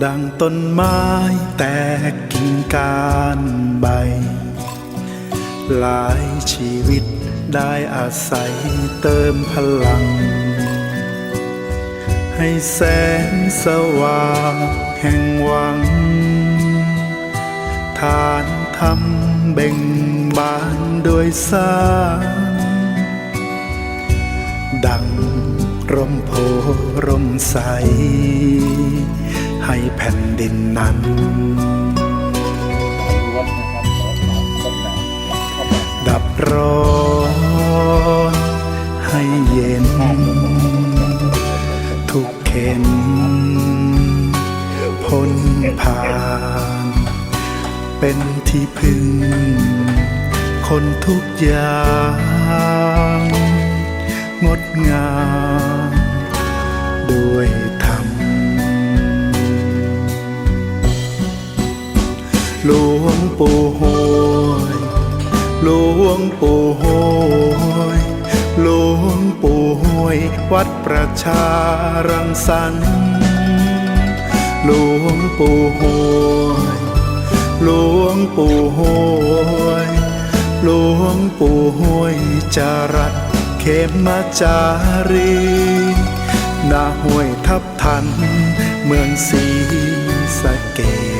ดังต้นไม้แตกกิ่งการใบ หลายชีวิตได้อาศัยเติมพลัง ให้แสงสว่างแห่งหวังทานทำเบ่งบานโดวยสร้างดังร่มโพร่มใส ผ่นดินนั้นดับร้อนให้เย็น ทุกเข็นพ้นผ่าน เป็นที่พึ่ง คนทุกอย่าง งดงาม หลวงปู่โหยหลวงปู่โหยหลวงปู่โหยวัดประชารังสรรค์หลวงปู่โหยหลวงปู่โหยหลวงปู่โหยจารัสเขมมาจารีนาห้วยทับทัน เมืองศรีสะเกด